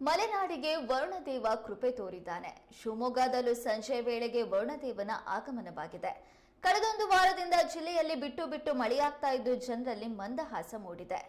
ಮಲೆನಾಡಿಗೆ ವರುಣದೇವ ಕೃಪೆ ತೋರಿದ್ದಾನೆ. ಶಿವಮೊಗ್ಗದಲ್ಲೂ ಸಂಜೆ ವೇಳೆಗೆ ವರುಣದೇವನ ಆಗಮನವಾಗಿದೆ. ಕಳೆದೊಂದು ವಾರದಿಂದ ಜಿಲ್ಲೆಯಲ್ಲಿ ಬಿಟ್ಟು ಬಿಟ್ಟು ಮಳೆಯಾಗ್ತಾ ಇದ್ದು ಜನರಲ್ಲಿ ಮಂದಹಾಸ ಮೂಡಿದೆ.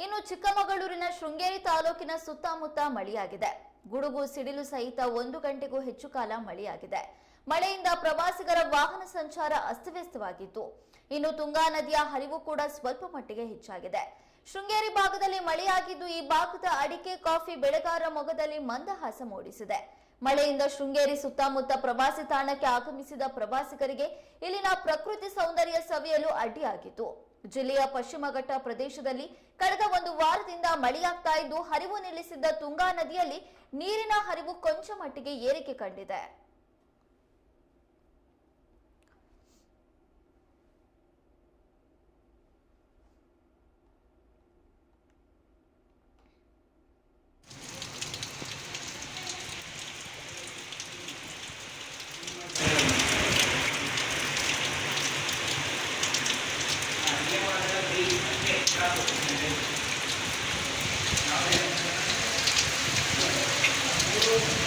ಇನ್ನು ಚಿಕ್ಕಮಗಳೂರಿನ ಶೃಂಗೇರಿ ತಾಲೂಕಿನ ಸುತ್ತಮುತ್ತ ಮಳೆಯಾಗಿದೆ. ಗುಡುಗು, ಸಿಡಿಲು ಸಹಿತ ಒಂದು ಗಂಟೆಗೂ ಹೆಚ್ಚು ಕಾಲ ಮಳೆಯಾಗಿದೆ. ಮಳೆಯಿಂದ ಪ್ರವಾಸಿಗರ ವಾಹನ ಸಂಚಾರ ಅಸ್ತವ್ಯಸ್ತವಾಗಿತ್ತು. ಇನ್ನು ತುಂಗಾ ನದಿಯ ಹರಿವು ಕೂಡ ಸ್ವಲ್ಪ ಮಟ್ಟಿಗೆ ಹೆಚ್ಚಾಗಿದೆ. ಶೃಂಗೇರಿ ಭಾಗದಲ್ಲಿ ಮಳೆಯಾಗಿದ್ದು ಈ ಭಾಗದ ಅಡಿಕೆ, ಕಾಫಿ, ಬೆಳೆಗಾರರ ಮೊಗದಲ್ಲಿ ಮಂದಹಾಸ ಮೂಡಿಸಿದೆ. ಮಳೆಯಿಂದ ಶೃಂಗೇರಿ ಸುತ್ತಮುತ್ತ ಪ್ರವಾಸಿ ತಾಣಕ್ಕೆ ಆಗಮಿಸಿದ ಪ್ರವಾಸಿಗರಿಗೆ ಇಲ್ಲಿನ ಪ್ರಕೃತಿ ಸೌಂದರ್ಯ ಸವಿಯಲು ಅಡ್ಡಿಯಾಗಿತ್ತು. ಜಿಲ್ಲೆಯ ಪಶ್ಚಿಮ ಘಟ್ಟ ಪ್ರದೇಶದಲ್ಲಿ ಕಳೆದ ಒಂದು ವಾರದಿಂದ ಮಳೆಯಾಗ್ತಾ ಇದ್ದು, ಹರಿವು ನಿಲ್ಲಿಸಿದ್ದ ತುಂಗಾ ನದಿಯಲ್ಲಿ ನೀರಿನ ಹರಿವು ಕೊಂಚ ಮಟ್ಟಿಗೆ ಏರಿಕೆ ಕಂಡಿದೆ. Thank you.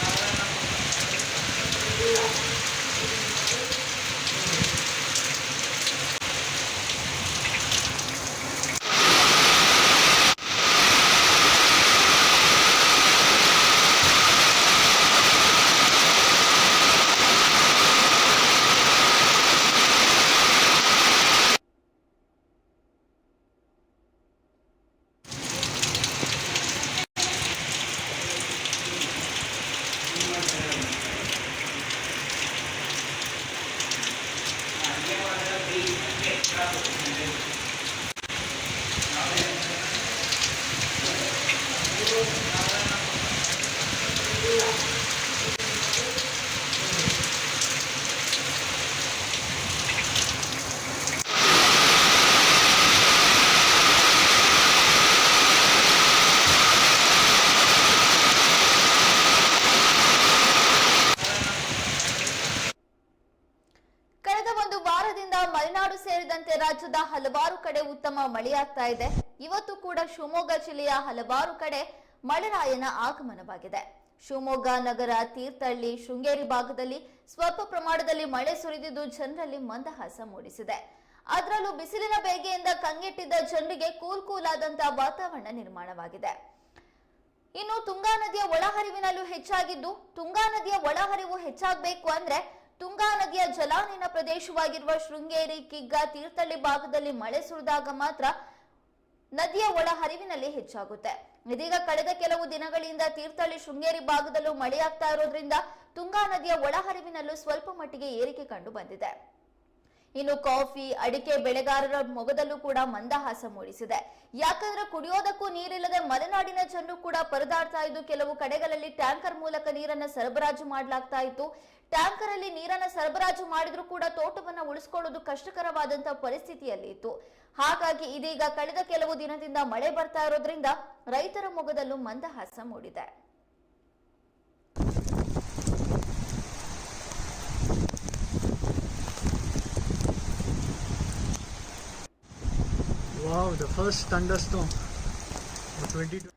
ಕಳೆದ ಒಂದು ವಾರದಿಂದ ಮಲೆನಾಡು ಸೇರಿದಂತೆ ರಾಜ್ಯದ ಹಲವಾರು ಕಡೆ ಉತ್ತಮ ಮಳೆಯಾಗ್ತಾ ಇದೆ. ಇವತ್ತು ಕೂಡ ಶಿವಮೊಗ್ಗ ಜಿಲ್ಲೆಯ ಹಲವಾರು ಕಡೆ ಮಳೆರಾಯನ ಆಗಮನವಾಗಿದೆ. ಶಿವಮೊಗ್ಗ ನಗರ, ತೀರ್ಥಹಳ್ಳಿ, ಶೃಂಗೇರಿ ಭಾಗದಲ್ಲಿ ಸ್ವಲ್ಪ ಪ್ರಮಾಣದಲ್ಲಿ ಮಳೆ ಸುರಿದಿದ್ದು ಜನರಲ್ಲಿ ಮಂದಹಾಸ ಮೂಡಿಸಿದೆ. ಅದರಲ್ಲೂ ಬಿಸಿಲಿನ ಬೇಗೆಯಿಂದ ಕಂಗೆಟ್ಟಿದ್ದ ಜನರಿಗೆ ಕೂಲ್ ಕೂಲಾದಂತಹ ವಾತಾವರಣ ನಿರ್ಮಾಣವಾಗಿದೆ. ಇನ್ನು ತುಂಗಾ ನದಿಯ ಒಳಹರಿವಿನಲ್ಲೂ ಹೆಚ್ಚಾಗಿದ್ದು, ತುಂಗಾ ನದಿಯ ಒಳಹರಿವು ಹೆಚ್ಚಾಗಬೇಕು ಅಂದ್ರೆ ತುಂಗಾ ನದಿಯ ಜಲಾನಯನ ಪ್ರದೇಶವಾಗಿರುವ ಶೃಂಗೇರಿ, ಕಿಗ್ಗ, ತೀರ್ಥಹಳ್ಳಿ ಭಾಗದಲ್ಲಿ ಮಳೆ ಸುರಿದಾಗ ಮಾತ್ರ ನದಿಯ ಒಳಹರಿವಿನಲ್ಲಿ ಹೆಚ್ಚಾಗುತ್ತೆ. ಇದೀಗ ಕಳೆದ ಕೆಲವು ದಿನಗಳಿಂದ ತೀರ್ಥಹಳ್ಳಿ ಶೃಂಗೇರಿ ಭಾಗದಲ್ಲೂ ಮಳೆಯಾಗ್ತಾ ಇರೋದ್ರಿಂದ ತುಂಗಾ ನದಿಯ ಒಳಹರಿವಿನಲ್ಲೂ ಸ್ವಲ್ಪ ಮಟ್ಟಿಗೆ ಏರಿಕೆ ಕಂಡು ಬಂದಿದೆ. ಇನ್ನು ಕಾಫಿ, ಅಡಿಕೆ ಬೆಳೆಗಾರರ ಮೊಗದಲ್ಲೂ ಕೂಡ ಮಂದಹಾಸ ಮೂಡಿಸಿದೆ. ಯಾಕಂದ್ರೆ ಕುಡಿಯೋದಕ್ಕೂ ನೀರಿಲ್ಲದೆ ಮಲೆನಾಡಿನ ಜನರು ಕೂಡ ಪರದಾಡ್ತಾ ಇದ್ದು ಕೆಲವು ಕಡೆಗಳಲ್ಲಿ ಟ್ಯಾಂಕರ್ ಮೂಲಕ ನೀರನ್ನ ಸರಬರಾಜು ಮಾಡಲಾಗ್ತಾ ಇತ್ತು. ಟ್ಯಾಂಕರ್ ಅಲ್ಲಿ ನೀರನ್ನ ಸರಬರಾಜು ಮಾಡಿದ್ರು ಕೂಡ ತೋಟವನ್ನ ಉಳಿಸ್ಕೊಳ್ಳೋದು ಕಷ್ಟಕರವಾದಂತ ಪರಿಸ್ಥಿತಿಯಲ್ಲಿ ಇತ್ತು. ಹಾಗಾಗಿ ಇದೀಗ ಕಳೆದ ಕೆಲವು ದಿನದಿಂದ ಮಳೆ ಬರ್ತಾ ಇರೋದ್ರಿಂದ ರೈತರ ಮೊಗದಲ್ಲೂ ಮಂದಹಾಸ ಮೂಡಿದೆ. Wow, the first thunderstorm of 2020.